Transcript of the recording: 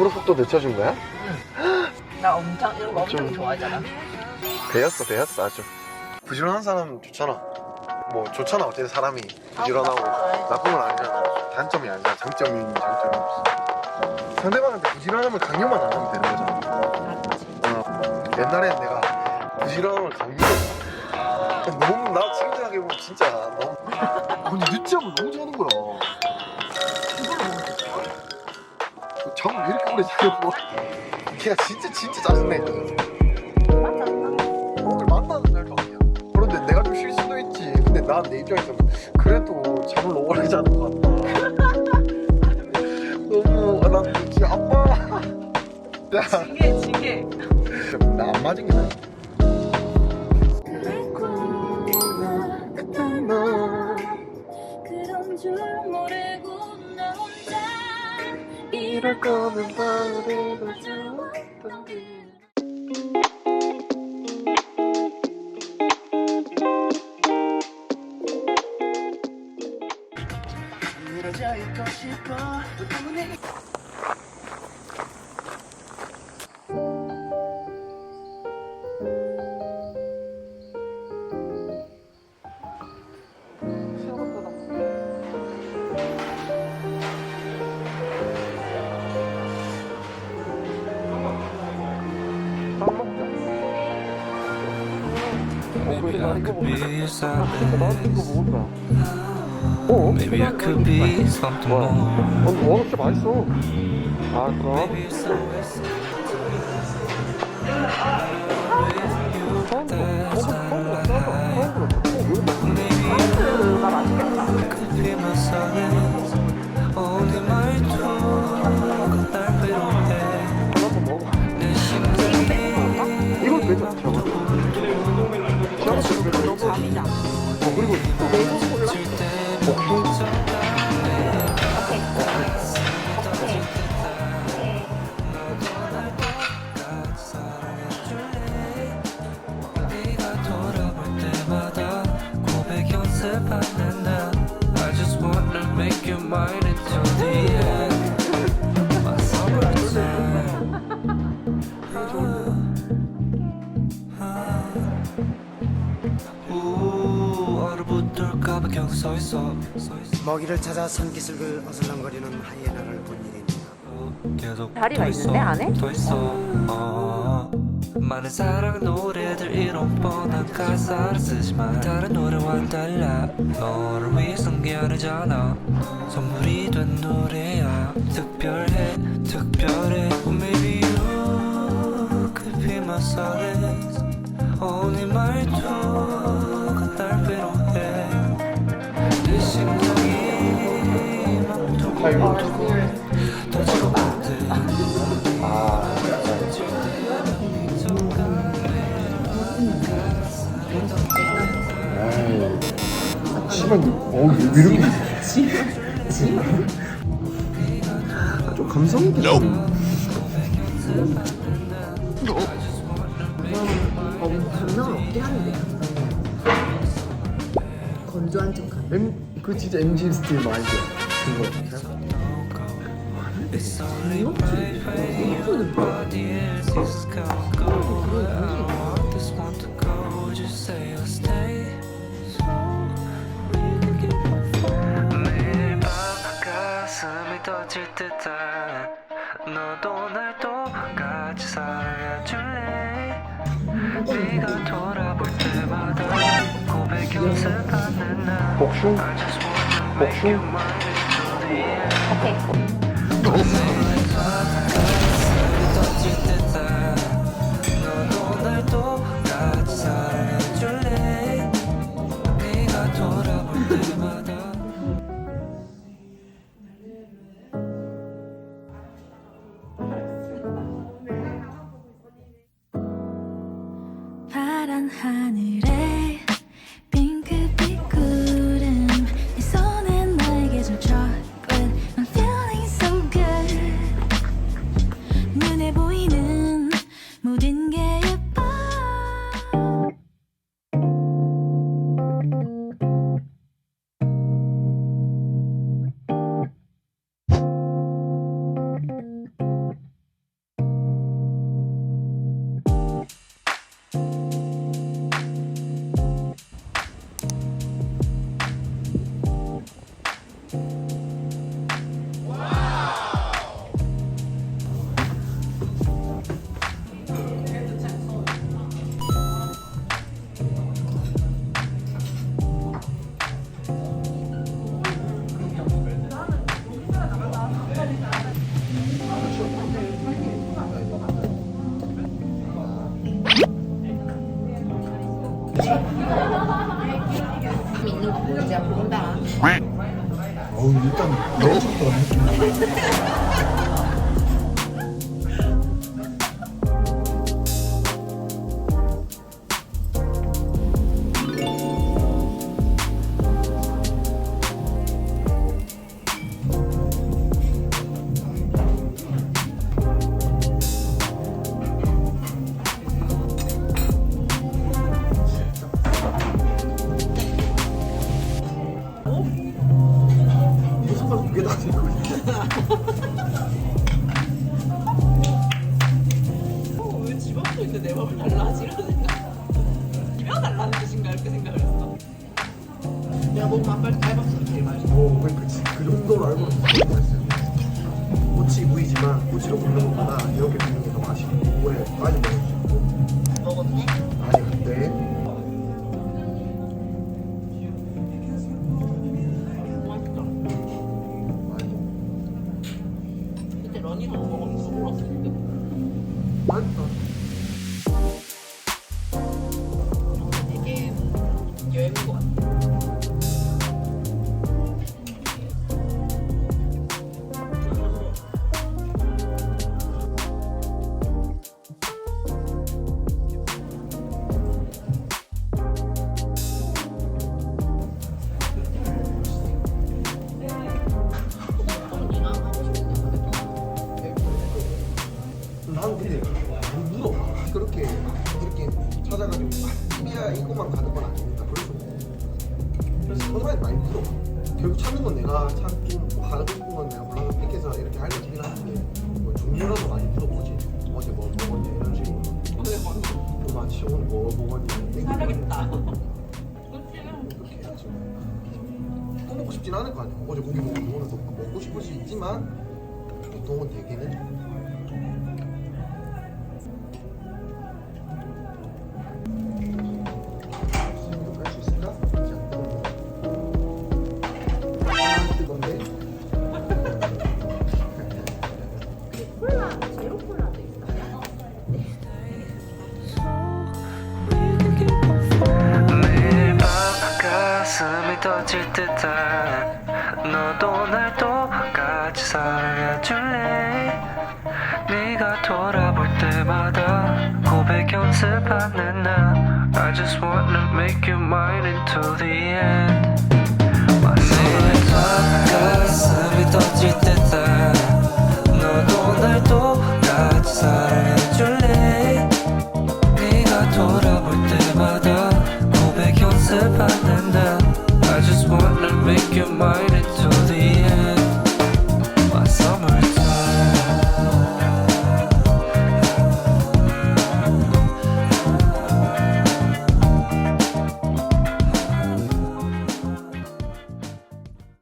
일부러 속도 늦춰준 거야? 나 엄청 이런 거 엄청 좀- 좋아하잖아. 배웠어 배웠어 아주. 부지런한 사람 좋잖아. 뭐 좋잖아 어쨌든 사람이 부지런하고. 나쁜 건 아니잖아. 단점이 아니잖아. 장점이 장점이 없어. 상대방한테 부지런함을 강요만 안 하면 되는 거잖아. 어, 옛날엔 내가 부지런함을 강요했어. 너무 나 지금 생각해보면 진짜 너무 근데 늦잠을 너무 자는 거야 이렇게 오래 자냐고 걔가 진짜 진짜 짜증내. 오늘 만나는 날도 아니야. 그런데 내가 좀 쉴 수도 있지. 근데 난 내 입장에서는 그래도 잠을 오래 자는 것 같다 너무 아, 난 진짜 아빠. 야, 지게 지게. 나안 맞은 게 나아 이럴 거면 바로 좋았던 게 Maybe I could be a salad. 나한테 이거 먹을 거야 어? Maybe I could be something 와, more. 어, 와, 진짜 맛있어. 아, 그럼. 잠이다. 어, 그리고 때마다 고백 연습하는 나 I just wanna make you mine until the 먹이를 찾아 산기슭을 어슬렁거리는 하이에나를 본 일입니다. 계속 다리가 더 있어, 있는데, 안에? 더 있어 어. 많은 사랑 노래들 이런 뻔한 가사를 쓰지만 다른 노래와 달라 너를 위해 아니잖아 선물이 된 노래야 씨발, 어, 왜 이렇게. 아, 좀 감성 있게. 감성은 없긴 한데. 건조한 척하네. M, 그 진짜 MG 스틸. 그거. Way. Body is this can't go. 고백 연습 내가 너무 맛깔 닮았어 제일 맛있어. 오, 그치. 그 정도로 알고 있어요. 꼬치 부위지만 꼬치로 굽는 것보다 이렇게 굽는 게 더 맛있고 오래 빨리 먹을 수 있고. 먹었니? 난 근데 안 물어. 그렇게 이렇게 찾아가지고 입이야 이것만 가는 건 아니니까 그래서 그래서 서사에 많이 물어. 결국 찾는 건 내가 찾좀 가고 싶은 건 내가 몰라서 픽해서 이렇게 알려주긴 하는데 뭐 종류라도 많이 물어보지. 어제 뭐 먹었냐 이런 식으로. 오늘 먹는 또 마치 오늘 뭐 먹었냐. 사려겠다. 그렇게 해야지. 또 먹고 싶진 않을 거 아니야. 어제 고기 먹었는데 오늘 또 먹고 싶을 수 있지만 보통은 대개는 터질 듯한 너도 날 똑같이 사랑해줄래? 네가 돌아볼 때마다 고백 연습하는 나. I just wanna make you mine into the end. 매일 밤 가슴이 터질 듯